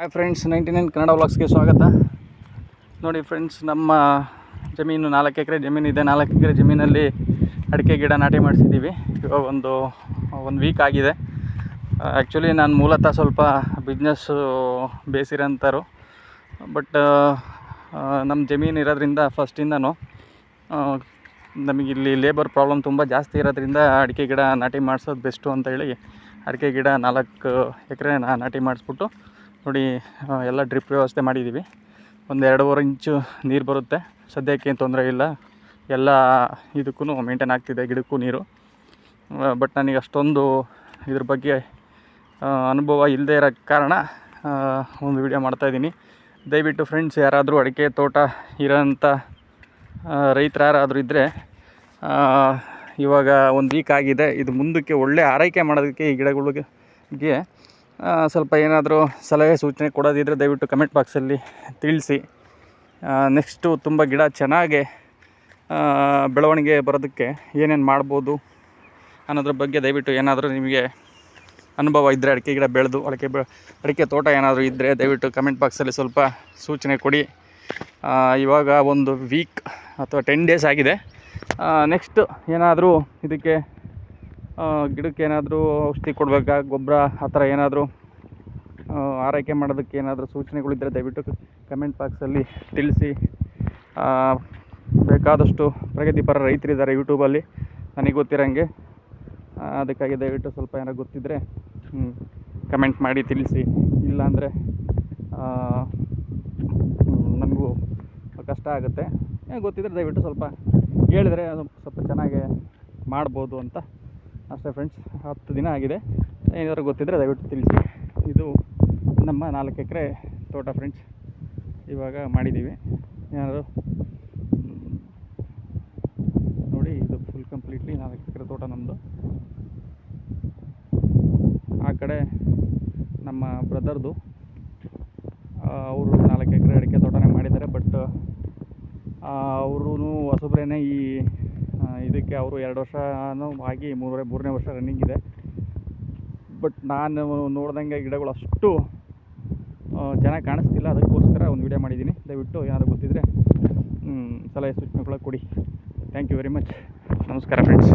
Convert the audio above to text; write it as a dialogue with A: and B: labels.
A: Hi friends, ninety nine Kannada ವ್ಲಾಗ್ಸ್ಗೆ ಸ್ವಾಗತ. ನೋಡಿ friends, ನಮ್ಮ ಜಮೀನು ನಾಲ್ಕು ಎಕರೆ ಜಮೀನು ಇದೆ. ನಾಲ್ಕು ಎಕರೆ ಜಮೀನಲ್ಲಿ ಅಡಿಕೆ ಗಿಡ ನಾಟಿ ಮಾಡಿಸಿದ್ದೀವಿ. ಇವಾಗ ಒಂದು ಒಂದು ವೀಕ್ ಆಗಿದೆ. ಆ್ಯಕ್ಚುಲಿ ನಾನು ಮೂಲತಃ ಸ್ವಲ್ಪ ಬಿಸ್ನೆಸ್ಸು ಬೇಸಿರೋಂಥರು ಬಟ್ ನಮ್ಮ ಜಮೀನು ಇರೋದ್ರಿಂದ ಫಸ್ಟಿಂದನೂ ನಮಗಿಲ್ಲಿ ಲೇಬರ್ ಪ್ರಾಬ್ಲಮ್ ತುಂಬ ಜಾಸ್ತಿ ಇರೋದ್ರಿಂದ ಅಡಿಕೆ ಗಿಡ ನಾಟಿ ಮಾಡಿಸೋದು ಬೆಸ್ಟು ಅಂತ ಹೇಳಿ ಅಡಿಕೆ ಗಿಡ ನಾಲ್ಕು ಎಕರೆ ನಾಟಿ ಮಾಡಿಸ್ಬಿಟ್ಟು ನೋಡಿ ಎಲ್ಲ ಡ್ರಿಪ್ ವ್ಯವಸ್ಥೆ ಮಾಡಿದ್ದೀವಿ. ಒಂದು ಎರಡೂವರೆ ಇಂಚು ನೀರು ಬರುತ್ತೆ. ಸದ್ಯಕ್ಕೆ ತೊಂದರೆ ಇಲ್ಲ. ಎಲ್ಲ ಇದಕ್ಕೂ ಮೇಂಟೈನ್ ಆಗ್ತಿದೆ, ಗಿಡಕ್ಕೂ ನೀರು. ಬಟ್ ನನಗೆ ಅಷ್ಟೊಂದು ಇದ್ರ ಬಗ್ಗೆ ಅನುಭವ ಇಲ್ಲದೆ ಇರೋ ಕಾರಣ ಒಂದು ವಿಡಿಯೋ ಮಾಡ್ತಾಯಿದ್ದೀನಿ ದಯವಿಟ್ಟು ಫ್ರೆಂಡ್ಸ್ ಯಾರಾದರೂ ಅಡಿಕೆ ತೋಟ ಇರೋಂಥ ರೈತರು ಯಾರಾದರೂ ಇದ್ದರೆ ಇವಾಗ ಒಂದು ವೀಕ್ ಆಗಿದೆ. ಇದು ಮುಂದಕ್ಕೆ ಒಳ್ಳೆ ಆರೈಕೆ ಮಾಡೋದಕ್ಕೆ ಈ ಗಿಡಗಳಿಗೆ ಸ್ವಲ್ಪ ಏನಾದರೂ ಸಲಹೆ ಸೂಚನೆ ಕೊಡೋದಿದ್ದರೆ ದಯವಿಟ್ಟು ಕಮೆಂಟ್ ಬಾಕ್ಸಲ್ಲಿ ತಿಳಿಸಿ. ನೆಕ್ಸ್ಟು ತುಂಬ ಗಿಡ ಚೆನ್ನಾಗೆ ಬೆಳವಣಿಗೆ ಬರೋದಕ್ಕೆ ಏನೇನು ಮಾಡ್ಬೋದು ಅನ್ನೋದ್ರ ಬಗ್ಗೆ ದಯವಿಟ್ಟು ಏನಾದರೂ ನಿಮಗೆ ಅನುಭವ ಇದ್ದರೆ ಅಡಿಕೆ ಗಿಡ ಬೆಳೆದು, ಅಡಿಕೆ ಬೆ, ಅಡಿಕೆ ತೋಟ ಏನಾದರೂ ಇದ್ದರೆ ದಯವಿಟ್ಟು ಕಮೆಂಟ್ ಬಾಕ್ಸಲ್ಲಿ ಸ್ವಲ್ಪ ಸೂಚನೆ ಕೊಡಿ. ಇವಾಗ ಒಂದು ವೀಕ್ ಅಥವಾ ಟೆನ್ ಡೇಸ್ ಆಗಿದೆ. ನೆಕ್ಸ್ಟ್ ಏನಾದರೂ ಇದಕ್ಕೆ ಗಿಡಕ್ಕೆ ಏನಾದರೂ ಔಷಧಿ ಕೊಡಬೇಕಾ? ಗೊಬ್ಬರ ಆ ಥರ ಏನಾದರೂ ಆರೈಕೆ ಮಾಡೋದಕ್ಕೆ ಏನಾದರೂ ಸೂಚನೆಗಳಿದ್ದರೆ ದಯವಿಟ್ಟು ಕಮೆಂಟ್ ಬಾಕ್ಸಲ್ಲಿ ತಿಳಿಸಿ. ಬೇಕಾದಷ್ಟು ಪ್ರಗತಿಪರ ರೈತರಿದ್ದಾರೆ ಯೂಟ್ಯೂಬಲ್ಲಿ ನನಗೆ ಗೊತ್ತಿರೋಂಗೆ. ಅದಕ್ಕಾಗಿ ದಯವಿಟ್ಟು ಸ್ವಲ್ಪ ಏನಾರು ಗೊತ್ತಿದ್ದರೆ ಕಮೆಂಟ್ ಮಾಡಿ ತಿಳಿಸಿ. ಇಲ್ಲಾಂದರೆ ನಮಗೂ ಕಷ್ಟ ಆಗುತ್ತೆ. ಗೊತ್ತಿದ್ದರೆ ದಯವಿಟ್ಟು ಸ್ವಲ್ಪ ಹೇಳಿದರೆ ಅದು ಸ್ವಲ್ಪ ಚೆನ್ನಾಗಿ ಮಾಡ್ಬೋದು ಅಂತ ಅಷ್ಟೇ ಫ್ರೆಂಡ್ಸ್ ಹತ್ತು ದಿನ ಆಗಿದೆ. ಏನಾದರೂ ಗೊತ್ತಿದ್ದರೆ ದಯವಿಟ್ಟು ತಿಳಿಸಿ. ಇದು ನಮ್ಮ ನಾಲ್ಕು ಎಕರೆ ತೋಟ ಫ್ರೆಂಡ್ಸ್ ಇವಾಗ ಮಾಡಿದ್ದೀವಿ. ಏನಾದರೂ ನೋಡಿ, ಇದು ಫುಲ್ ಕಂಪ್ಲೀಟ್ಲಿ ನಾಲ್ಕು ಎಕರೆ ತೋಟ ನಮ್ಮದು ಆ ಕಡೆ ನಮ್ಮ ಬ್ರದರ್ದು ಅವರು ನಾಲ್ಕು ಎಕರೆ ಅಡಿಕೆ ತೋಟನೇ ಮಾಡಿದ್ದಾರೆ ಬಟ್ ಅವರು ಹೊಸಬ್ರೇನೆ ಈ ಇದಕ್ಕೆ ಅವರು ಎರಡು ವರ್ಷನೂ ಆಗಿ ಮೂರನೇ ಮೂರನೇ ವರ್ಷ ರನ್ನಿಂಗ್ ಇದೆ. ಬಟ್ ನಾನು ನೋಡ್ದಂಗೆ ಗಿಡಗಳು ಅಷ್ಟು ಚೆನ್ನಾಗಿ ಕಾಣಿಸ್ತಿಲ್ಲ. ಅದಕ್ಕೋಸ್ಕರ ಒಂದು ವಿಡಿಯೋ ಮಾಡಿದ್ದೀನಿ. ದಯವಿಟ್ಟು ಏನಾದರೂ ಗೊತ್ತಿದ್ದರೆ ಸಲಹೆ ಸೂಚನೆಗಳ ಕೊಡಿ. ಥ್ಯಾಂಕ್ ಯು ವೆರಿ ಮಚ್ ನಮಸ್ಕಾರ ಫ್ರೆಂಡ್ಸ್